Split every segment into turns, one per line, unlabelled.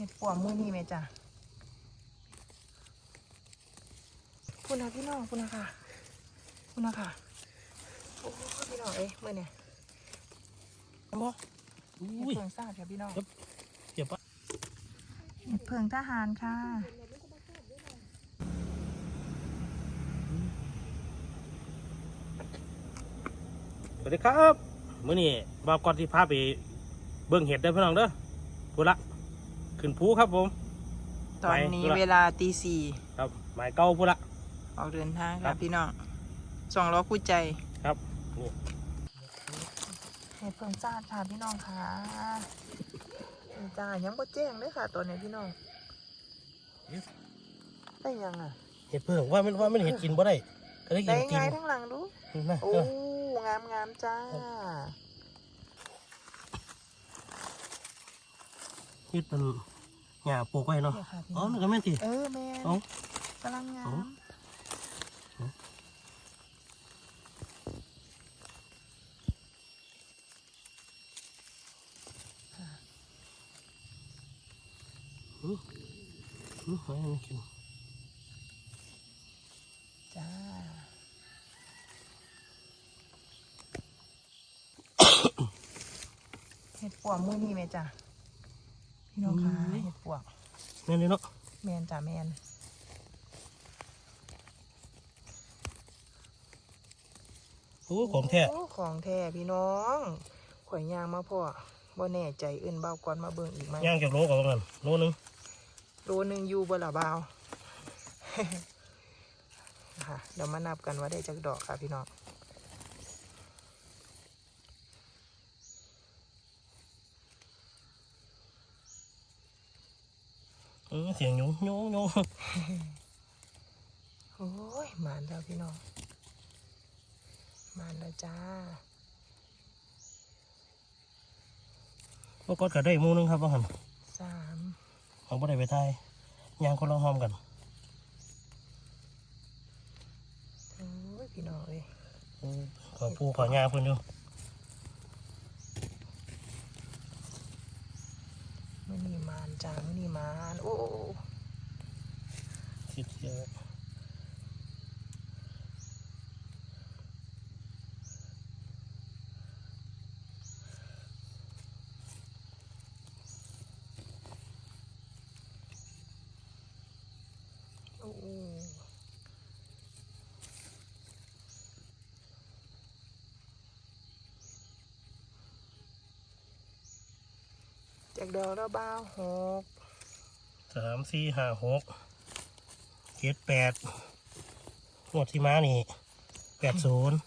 ห็ดปวกมือนี่ไหมจ้ะคุณนะพี่น้องคุณนะค่ะ คุณนะค่ะโอ้พี่น้องเอ้ยมือเนี่ย
บ่
เห็ด
อุ้ย
เพิงซาดค่ะพี่น้อง
เดี๋ยวปะ
เห็ดเพิงทหารค่ะ
สวัสดีครับมื้อนี้บ่าวก่อนที่พาไปเบิ่งเห็ดเด้อพี่น้องเด้อพูดละ ขึ้นภูครับผม
ตอนนี้
ไปธุระ
เวลาตีสี่
ครับหมายเก้าพูดละ
ออกเดินทาง
ครั
ค่ะ
บ
พี่น้องสองล้อคู่ใจ
ครับนี่
เห็ดเพิงซาดค่ะพี่น้องค่ะนี่จ้ายังบ่แจ้งเลยค่ะตอนนี้พี่น้องได้ยังอะ
เห็ดเพิ่งว่ามันว่ามันเห็ดกินบ่ได้ก็ได้กิ
ได้
นตี
ไง
น
ทั้งหลังดู
นะ
โอ้
เอองา
มงามจ้า
เห็ดมัน หญ้าปลูกไว้เนาะ
เนี่ยค่ะพี่
อ๋อ
น้อง
มันก็แม่นสิ
เออแม่น
เอ้ากำ
ลังงา
เอ้า
ม
อืออือให้มันกิน
จ้าเห็ดปวกมือนี่ไหมจ้ะ พี่น้องคะเห็ดปวก
แม่นเลยเนาะ
แมนจ้ะแมน
โอ้ของแท้
โอ้ของแท้พี่น้องข่อยยางมาพ่อบ่แน่ใจเอื่นเบาก่อนมาเบิ่งอีกไหม
ย่างจากโลก่อนกันโลนึง
โลหนึ่งอยู่บ่ละเบาวค่ะเดี๋ยวมานับกันว่าได้จักดอกค่ะพี่น้อง
เออเสียงยุงยุงยุง
โอ้ยหมานแล้วพี่น้องหมานแล้วจ้า
บ่กดก็ได้หมู่นึงครับว่าหั่น
สาม
เอาบ่ได้ไปทายย่างคนละหอมกัน
โอ้ยพี่น้องเอ้ย
เออขอปูขอยาเพิ่นอยู่
มื่อนี่มานจ้ามื่อนี่มานโอ้โอ้โอ้
คิดเยอะ
โอ้โอ้ จากดอกแล้วบ้าวหก
สามสี่ห้าหกเจ็ดแปดงวดที่มานี่แปดศูนย์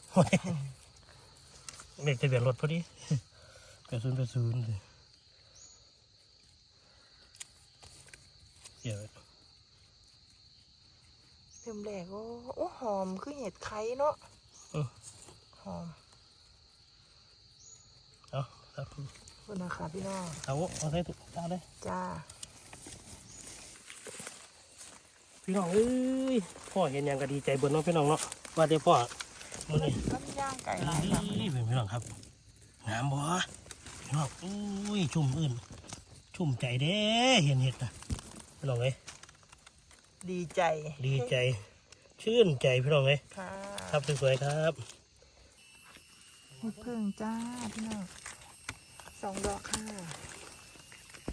เลขทะเบียนรถพอดีแปดศูนย์แปดศูนย์เลยเสีย
เริ่มแรกโอ้โอ้หอมคือเห็ดไข่เนาะ
อือ
หอม
เอาครับ
ขอบ คุณนะคะพี่น้อง
เอาเอาใส่ถุงเอาเลย
จ้า
พี่น้องเอ้ยพ่อเห็นหยังก็ดีใจเบิดเนาะพี่น้องเนาะว่าแต่พ่อมันนี่
ก็ย่างไก่หลายค่ะ
นี่เป็นพี่น้องครับงามบ่พี่น้องอุ้ยชุ่มอื่นชุ่มใจเด้เห็นเห็ดนะพี่น้องเอ้ย
ดีใจ
ดีใจ ชื่นใจพี่น้องเอ้ย
ค่ะ
ครับสวยๆครับ
เห็ดเพิ่งจ้าพี่น้อง สองดอกค่ะ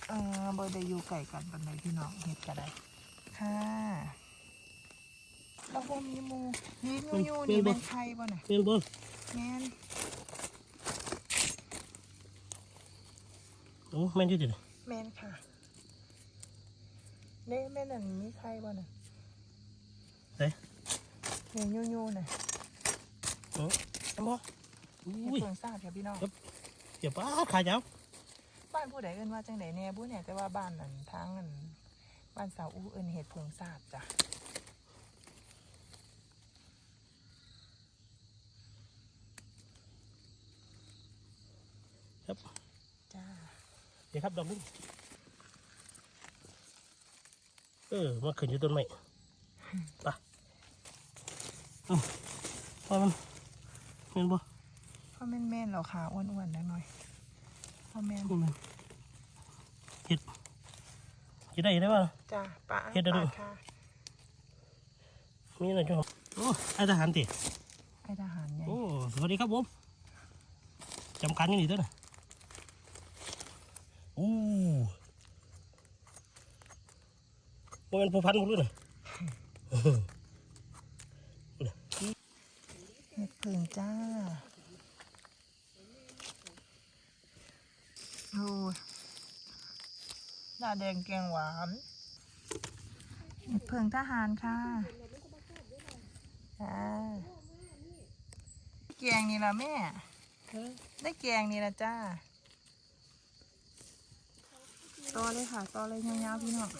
เออบได้อยู่ไก่กันปันไดพี่น้องเห็ดก็ได้ค่ะแล้วพวกมีหมูนี่งูยูนี่เป็นไข่ป่ะน่ะ
เป็นบ่
แม่น
โอ้แม่นอยู่ดิ
แม่นค่ะเน่แม่นั่นมีไข่ป่ะน่ะ
เฮ้ย
เนี่ยยูยูน่ะ
โอ้บ่
เห็ด
อุ้ย
เพิ่งซาดค่ะพี่น้อง
เดี๋ยวป้าดขายาว
บ้านผู้ใดเอิ้นว่าจังไดแน่บุเนี่ยแต่ว่าบ้านนั้นทางนั้นบ้านสาวอู้เอิ้นเห็ดเพิงซาดจ้ะ
ครับ
จ้า
เดี๋ยวครับดอกนึงเออมาขึ้นอยู่ต้นไม้ไปอืมพอมันแม่นบ่
พ่อแม่นแม่นๆเหราขาอ้วนๆได้หน่อยพ่อแม่น
นี่มันเห็ดสิได้ได้ป่ะ
จ้าปลา
เฮ็ดได้ด้วย
ปลาค่ะ
มีอะไรจ้ะโอ้ไอ้ทหารติ
ไอ้ทหารไง
โอ้สวัสดีครับผมจำการกันอยู่ด้วยนะอู้ว่าเป็นผู้พันคนรู้นะ
เห็ดผึ่งจ้า โอ้ยหน้าแดงแกงหวานเห็ดผึ่งทหารค่ะอ่าแกงนี่ละแม่ ได้แกงนี่ละจ้าต่อเลยค่ะต่อเลยยาวๆพี่น้อง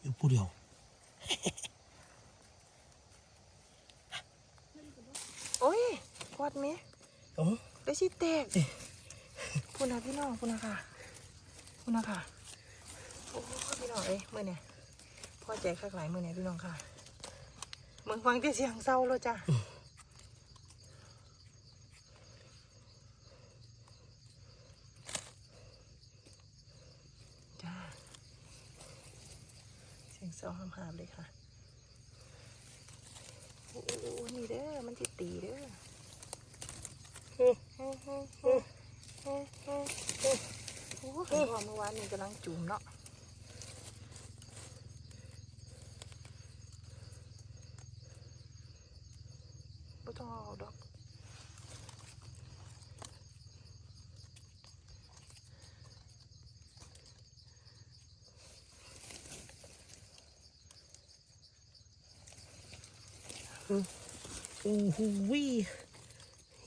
อยู่ผู้เดียว
โอ้ยกวาดไหม
โอ้
ได้ชิเตกพูนะพี่น้องพูนะค่ะพูนะค่ะโอ้พี่น้องเอ้ยมื่อเนี่ยพ่อใจคักหลายมื่อเนี่ยพี่น้องค่ะเมืองฟังที่เสียงเศร้าแล้วจ้ะจ้าเสียงเศร้าห้ามๆเลยค่ะโอ้โอ้โอ้นี่เด้อมันจิตีเด้อ โอ้โหเมื่อวานนี้กำลังจุ่มเนาะไม่ต้องเอาดอก
โอ้โหวิ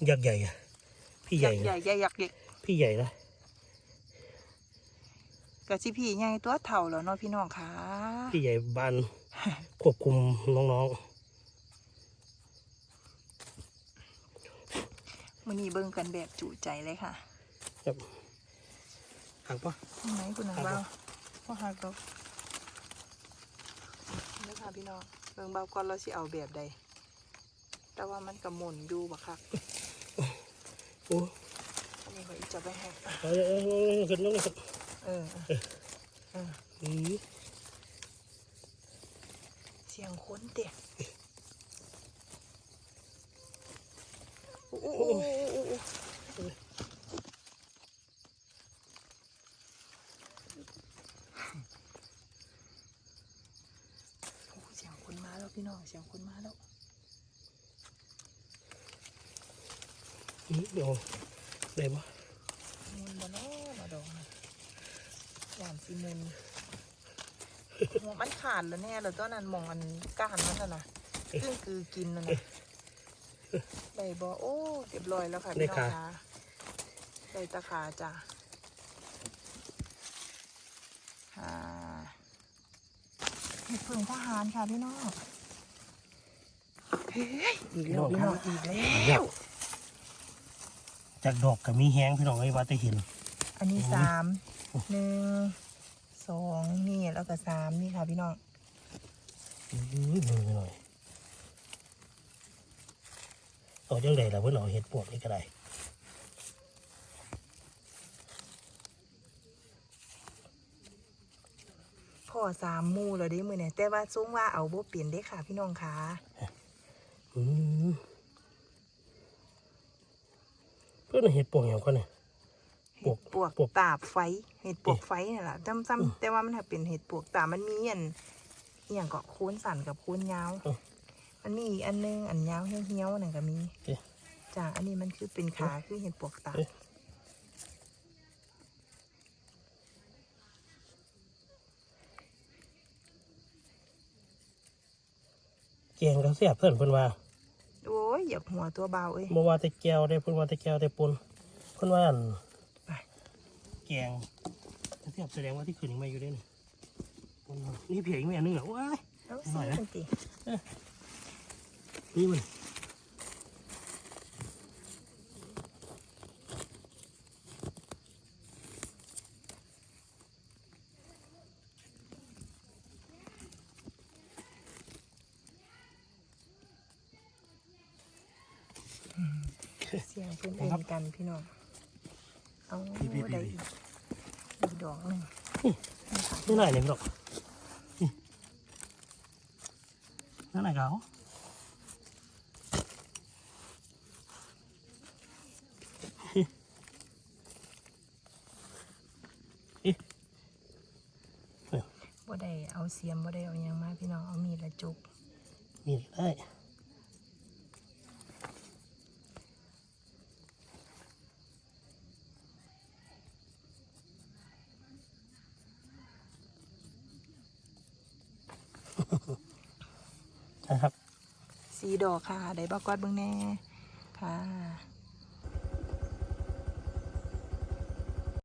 ยักษ์ใหญ่อะพี่ใหญ่
ใหญ่
นะ
ใหญ่ยักษ์เด็ก
พี่ใหญ่นะ
กะสิพี่ใหญ่ตัวเท่าแล้วเนาะพี่น้องค่ะ
พี่ใหญ่บ้านควบคุมน้อง
มื้อนี้เบิ่งกันแบบจุใจเลยค่ะ
ๆครับหักปะ
ทำไมคุณนาง
หัก
เบา
บ่
พ่อหักดอกนี่ค่ะพี่น้องเบิ่งเบาก่อนเราสิเอาแบบใดแต่ว่ามันกระหมุนอยู่บักคัก
โอ้
อันนี้ก็อีกจะไปให้อะ
เอาเอาเอาเอาขึ้นยกเลยครับ
เออเออ
อืม
เสียงคนเด็กโอ้โหโอ้โหโอ้โหโอ้โหโอ้โหเสียงคนมาแล้วพี่น้องเสียงคนมาแล้ว
อืม เดี๋ยวได้ปะ
มุนบ่เนาะมาดองหวานซีมุนหัวมันขาดแล้วแน่เลยตัวนั้นมองอันก้านมันน่ะนะซึ่งคือกินน่ะนะได้บ่โอ้เรียบร้อยแล้วค่ะพี่น้องคะได้ตะขาจ้ะค่ะเห็ดผึ่งทหารค่ะพี่น้องเฮ้ยอีกแล้วพี่น้องอีกแล้ว
จากดอกกับมีแห้งพี่น้องไอ้ว่าจะเห็น
อันนี้สามหนึ่งสองนี่แล้วก็สามนี่ค่ะพี่น้อง
อืมมือหน่อยเอาจังไดล่ะเพื่อนเอาเห็ดปวกนี่ก็ได้
พ่อสามหมูแล้วเด้มือเนี่ยแต่ว่าซุ้งว่าเอาบ่เปลี่ยนได้ค่ะพี่น้องค่ะ
อืม เพื่อนเห็ดปวกอย่างก่อนเนี่ยปวก
ปวก
ปวก
ตาบไฟ เห็ดปวกไฟนี่แหละจำจำแต่ว่ามันถ้าเป็นเห็ดปวกตามันมีอันอย่างก็โค้นสั่นกับโค้นยาว
มั
นมีอีกอันนึงอันยาวเหี้ยวๆนั่นก็มีจ้าอันนี้มันคือเป็นขาคือเห็ดปวกตา
เอ๊ะแกงเขาเสียบเพื่อนเพื่อนว่า
โอ้ยอย่าหัวตัวเบาเอ้ย
เมื่อว่าแต่แก้วได้เพื่อนว่าแต่แก้วแต่ปนเพื่อนว่าอั่น
ไป
แกงเขาเสียบแสดงว่าที่คืนนี้มาอยู่ได้นี่ปนนี่เพียงอีกแม่นึงเหรอว้าย
เอา
หน่
สิ
อยนะ
มันติ
นี่มัน
เสียงเพื่อนเองกันพี่น้อง เอา
พี่พี่พี่
ได้อีกอีกดอกหนึ่ง
นี่
นี่ค่ะ
นี่หน่อยหนึ่งดอกนี่นั่นไหนเขาอิอิ
บ่ได้เอาเสียมบ่ได้เอาหยังมาพี่น้องเอามีดละจุก
นี่ได้นะครับ
สีดอกค่ะ ได้บอกกอดเบิ่งแน่ค่ะ